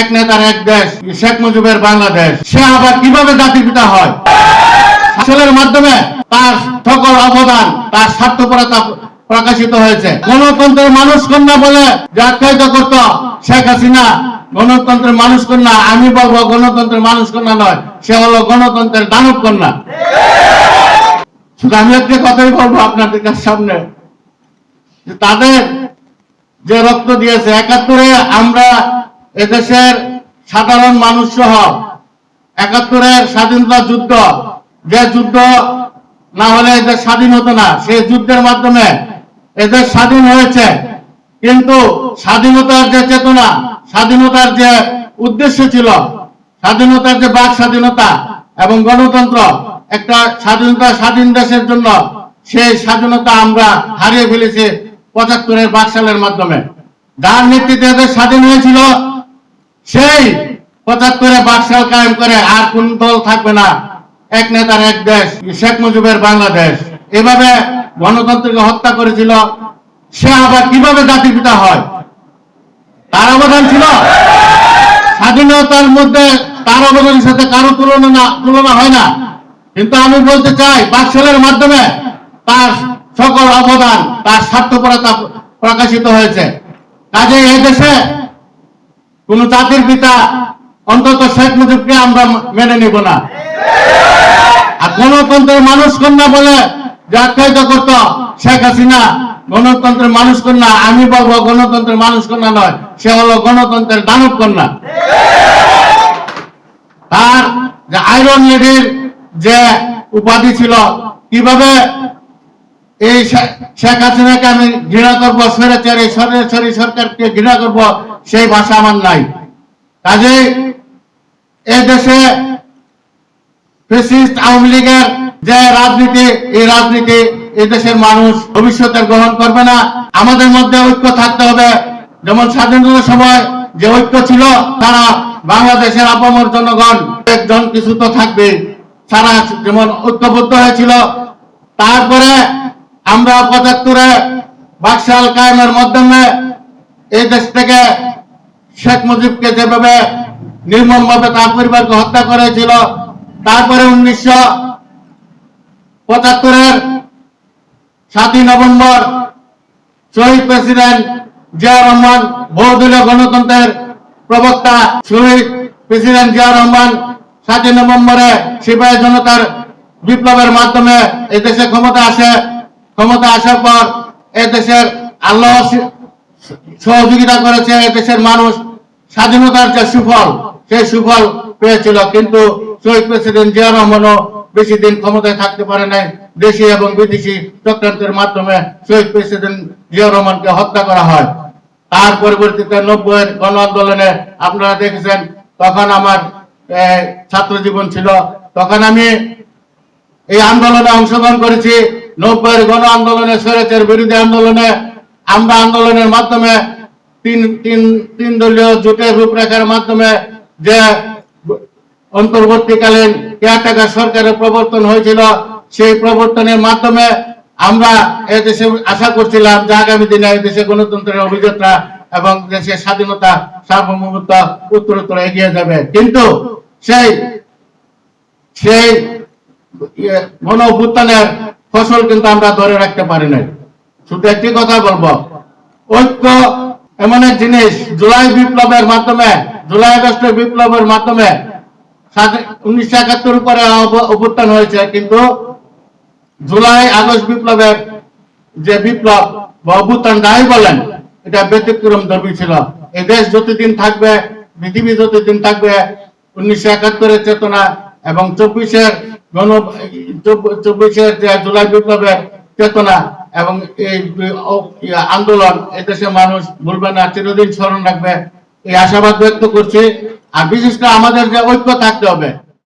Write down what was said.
এক নেতার এক দেশ শেখ মুজিবের বাংলাদেশ। সে আবার কীভাবে জাতির পিতা হয়? শাসনের মাধ্যমে তার সকল অবদান, তার স্বার্থপরতা প্রকাশিত হয়েছে। গণতন্ত্রের মানুষ কন্যা বলে যে আখ্যায়িত করত শেখ হাসিনা, গণতন্ত্রের মানুষ কন্যা আমি বলব গণতন্ত্রের মানুষ কন্যা নয়, সে হলো গণতন্ত্রের দানব কন্যা শুধু আমি একটা কথাই বলব আপনাদের সামনে তাদের যে রক্ত দিয়েছে, একাত্তরে আমরা এদেশের সাধারণ মানুষ সহ একাত্তরের স্বাধীনতা যুদ্ধ, যে যুদ্ধ না হলে এদের স্বাধীন হতো না, সেই যুদ্ধের মাধ্যমে এদের স্বাধীন হয়েছে। কিন্তু স্বাধীনতার যে চেতনা, স্বাধীনতার যে উদ্দেশ্য ছিল, স্বাধীনতার যে বাক স্বাধীনতা এবং গণতন্ত্র, একটা স্বাধীনতা স্বাধীন দেশের জন্য সেই স্বাধীনতা আমরা হারিয়ে ফেলেছি পঁচাত্তরের বাক সালের মাধ্যমে। যার নেতৃত্বে এদের স্বাধীন হয়েছিল পঁচাত্তরে কায়েম করে, আর কোন দল থাকবে না। এক নেতার এক দেশ শেখ মুজিবের বাংলাদেশ। এভাবে গণতন্ত্রকে হত্যা করেছিল। সে আবার কীভাবে জাতির পিতা হয়? তার অবদান ছিল? স্বাধীনতার মধ্যে তার অবদানের সাথে কারও তুলনা না, তুলনা হয় না। কিন্তু আমি বলতে চাই বাকশালের মাধ্যমে তার সকল অবদান, তার স্বার্থপরতা প্রকাশিত হয়েছে। কাজে দেশে কোন জাতির পিতা অন্তত শেখ মুজিবকে আমরা মেনে নিব না। আর গণতন্ত্রের মানুষ কন্যা বলে যে আখ্যায়িত করত শেখ হাসিনা, গণতন্ত্রের মানুষ কন্যা, আমি বলব গণতন্ত্রের মানুষ কন্যা নয়, সে হলো গণতন্ত্রের দানব কন্যা। তার যে আয়রন লেডির যে উপাধি ছিল, কীভাবে এই শেখ হাসিনাকে আমি ঘৃণা করব, স্বৈরাচার এই সরাসরি সরকারকে ঘৃণা করব, সেই ভাষা আমার নাই। কাজে এই দেশে ফেসিস্ট আওয়ামী লীগের যে রাজনীতি, এই রাজনীতি এই দেশের মানুষ ভবিষ্যতে গ্রহণ করবে না। আমাদের মধ্যে ঐক্য থাকতে হবে। যেমন স্বাধীনতার সময় যে ঐক্য ছিল, তারা বাংলাদেশের আপামর জনগণ, একজন কিছু তো থাকবে সারা যেমন ঐক্যবদ্ধ হয়েছিল। তারপরে আমরা পঁচাত্তরে বাকশাল কায়েমের মাধ্যমে এই দেশ থেকে শেখ মুজিবকে যেভাবে নির্মম ভাবে তার পরিবারকে হত্যা করেছিল। তারপরে উনিশশো পঁচাত্তরের সাতই নভেম্বর শহীদ প্রেসিডেন্ট জিয়া রহমান বহুদলীয় গণতন্ত্রের প্রবক্তা, শহীদ প্রেসিডেন্ট জিয়া রহমান সাতই নভেম্বরে সিপাহী জনতার বিপ্লবের মাধ্যমে এই দেশে ক্ষমতা আসে। ক্ষমতা আসার পর এ দেশের আল্লাহ সহযোগিতা করেছে এ দেশের মানুষ স্বাধীনতার যে সুফল সেই সুফল পেয়েছিল। কিন্তু শহীদ প্রেসিডেন্ট জিয়া রহমানও বেশি দিন ক্ষমতায় থাকতে পারে নাই। দেশি এবং বিদেশি চক্রান্তের মাধ্যমে শহীদ প্রেসিডেন্ট জিয়া রহমানকে হত্যা করা হয়। তার পরবর্তীতে নব্বই গণ আন্দোলনে আপনারা দেখেছেন, তখন আমার ছাত্র জীবন ছিল। তখন আমি এই আন্দোলনে অংশগ্রহণ করেছি। নব্বইয়ের গণ আন্দোলনে স্বৈরাচার বিরোধী আন্দোলনে, আমরা আন্দোলনের মাধ্যমে তিন তিন তিন দলীয় জোটের রূপরেখার মাধ্যমে যে অন্তর্বর্তীকালীন কেয়ারটেকার সরকারের প্রবর্তন হয়েছিল সেই প্রবর্তনের মাধ্যমে আমরা এদেশে আশা করছিলাম যে আগামী দিনে গণতন্ত্রের এবং দেশের স্বাধীনতা সার্বভৌমত্ব উত্তরোত্তর এগিয়ে যাবে। কিন্তু সেই সেই ইয়ে, গণ ফসল কিন্তু আমরা ধরে রাখতে পারি নাই। শুধু একটি কথা বলব ঐক্য এমন এক জিনিস জুলাই বিপ্লবের মাধ্যমে জুলাই আগস্টের বিপ্লবের মাধ্যমে উনিশশো একাত্তর উপরে অভ- অভ্যুত্থান হয়েছে, কিন্তু জুলাই আগস্ট বিপ্লবের যে বিপ্লব বা অভ্যুত্থান যাই বলেন, এটা ব্যতিক্রম ধর্মী ছিল। এই দেশ যতদিন থাকবে, পৃথিবী যতদিন থাকবে, উনিশশো একাত্তরের চেতনা এবং চব্বিশের গণ চব্বিশের যে জুলাই বিপ্লবের চেতনা এবং এই আন্দোলন, এদেশের মানুষ ভুলবে না, চিরদিন স্মরণ রাখবে। এই আশাবাদ ব্যক্ত করছে। আর বিশেষ করে আমাদের যে ঐক্য থাকতে হবে